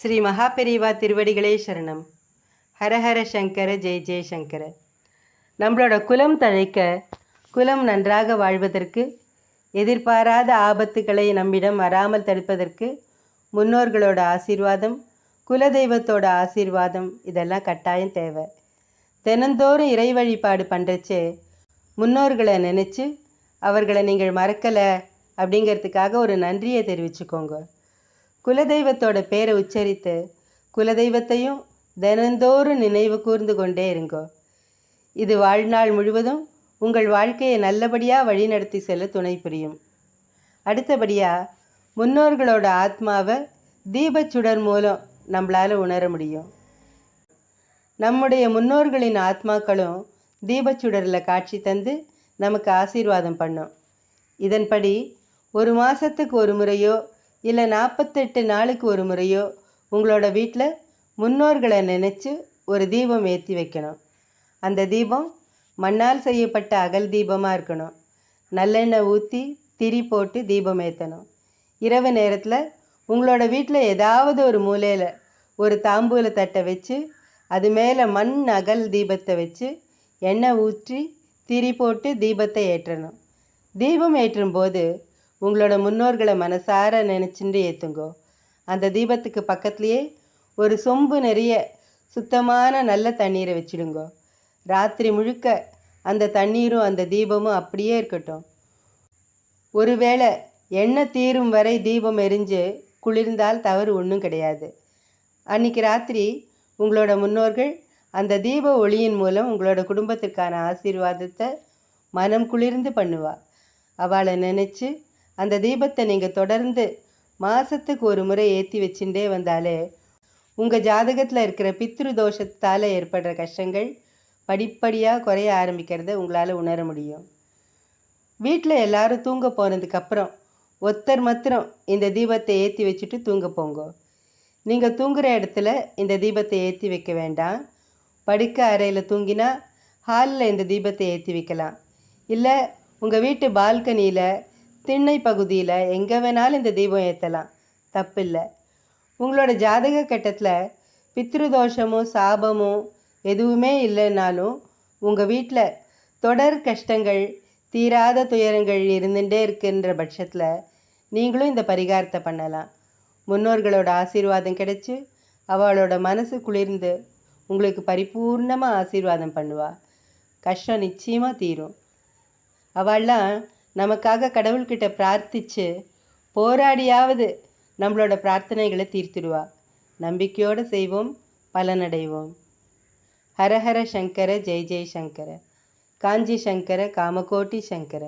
ஸ்ரீ மகாபெரிவா திருவடிகளே சரணம். ஹரஹர சங்கர ஜெய் ஜெய சங்கர. நம்மளோட குலம் தழைக்க குலம் நன்றாக வாழ்வதற்கு எதிர்பாராத ஆபத்துக்களை நம்மிடம் வராமல் தடுப்பதற்கு முன்னோர்களோட ஆசீர்வாதம் குலதெய்வத்தோட ஆசீர்வாதம் இதெல்லாம் கட்டாயம் தேவை. தினந்தோறும் இறை வழிபாடு பண்ணுறச்சே முன்னோர்களை நினச்சி அவர்களை நீங்கள் மறக்கலை அப்படிங்கிறதுக்காக ஒரு நன்றியை தெரிவிச்சுக்கோங்க. குலதெய்வத்தோட பேரை உச்சரித்து குலதெய்வத்தையும் தினந்தோறும் நினைவு கூர்ந்து கொண்டே இருங்கோ. இது வாழ்நாள் முழுவதும் உங்கள் வாழ்க்கையை நல்லபடியாக வழிநடத்தி செல்ல துணை புரியும். அடுத்தபடியாக முன்னோர்களோட ஆத்மாவை தீபச்சுடர் மூலம் நம்மளால் உணர முடியும். நம்முடைய முன்னோர்களின் ஆத்மாக்களும் தீபச்சுடரில் காட்சி தந்து நமக்கு ஆசீர்வாதம் பண்ணும். இதன்படி ஒரு மாதத்துக்கு ஒரு முறையோ இல்லை நாற்பத்தெட்டு நாளுக்கு ஒரு முறையோ உங்களோட வீட்டில் முன்னோர்களை நினச்சி ஒரு தீபம் ஏற்றி வைக்கணும். அந்த தீபம் மண்ணால் செய்யப்பட்ட அகல் தீபமாக இருக்கணும். நல்லெண்ணெய் ஊற்றி திரி போட்டு தீபம் ஏற்றணும் இரவு நேரத்தில் உங்களோட வீட்டில் ஏதாவது ஒரு மூலையில் ஒரு தாம்பூல தட்டை வச்சு அது மேலே மண் அகல் தீபத்தை வச்சு எண்ணெய் ஊற்றி திரி போட்டு தீபத்தை ஏற்றணும். தீபம் ஏற்றும் போது உங்களோட முன்னோர்களை மனசார நினச்சிட்டு ஏற்றுங்கோ அந்த தீபத்துக்கு பக்கத்துலேயே ஒரு சொம்பு நிறைய சுத்தமான நல்ல தண்ணீரை வச்சிடுங்கோ. ராத்திரி முழுக்க அந்த தண்ணீரும் அந்த தீபமும் அப்படியே இருக்கட்டும். ஒருவேளை எண்ணெய் தீரும் வரை தீபம் எரிஞ்சு குளிர்ந்தால் தவறு ஒன்றும் கிடையாது. அன்னைக்கு ராத்திரி உங்களோட முன்னோர்கள் அந்த தீப ஒளியின் மூலம் உங்களோட குடும்பத்திற்கான ஆசீர்வாதத்தை மனம் குளிர்ந்து பண்ணுவா. அவளை நினச்சி அந்த தீபத்தை நீங்கள் தொடர்ந்து மாதத்துக்கு ஒரு முறை ஏற்றி வச்சுட்டே வந்தாலே உங்கள் ஜாதகத்தில் இருக்கிற பித்ரு தோஷத்தால் ஏற்படுற கஷ்டங்கள் படிப்படியாக குறைய ஆரம்பிக்கிறத உங்களால் உணர முடியும். வீட்டில் எல்லாரும் தூங்க போனதுக்கப்புறம் ஒத்தர் மாத்திரம் இந்த தீபத்தை ஏற்றி வச்சுட்டு தூங்க போங்க. நீங்கள் தூங்குகிற இடத்துல இந்த தீபத்தை ஏற்றி வைக்க வேண்டாம். படுக்க அறையில் தூங்கினா ஹாலில் இந்த தீபத்தை ஏற்றி வைக்கலாம். இல்லை உங்கள் வீட்டு பால்கனியில் திண்ணை பகுதியில் எங்கே வேணாலும் இந்த தீபம் ஏற்றலாம் தப்பில்லை. உங்களோட ஜாதக கட்டத்தில் பித்ருதோஷமோ சாபமோ எதுவுமே இல்லைன்னாலும் உங்கள் வீட்டில் தொடர் கஷ்டங்கள் தீராத துயரங்கள் இருந்துகிட்டே இருக்கின்ற பட்சத்தில் நீங்களும் இந்த பரிகாரத்தை பண்ணலாம். முன்னோர்களோட ஆசீர்வாதம் கிடைச்சி அவளோட மனசு குளிர்ந்து உங்களுக்கு பரிபூர்ணமாக ஆசீர்வாதம் பண்ணுவாள் கஷ்டம் நிச்சயமாக தீரும். அவள்லாம் நமக்காக கடவுள்கிட்ட பிரார்த்திச்சு போராடியாவது நம்மளோட பிரார்த்தனைகளை தீர்த்திடுவா. நம்பிக்கையோடு செய்வோம் பலனடைவோம். ஹரஹர சங்கர ஜெய் ஜெய் சங்கர. காஞ்சி சங்கர காமகோட்டி சங்கர.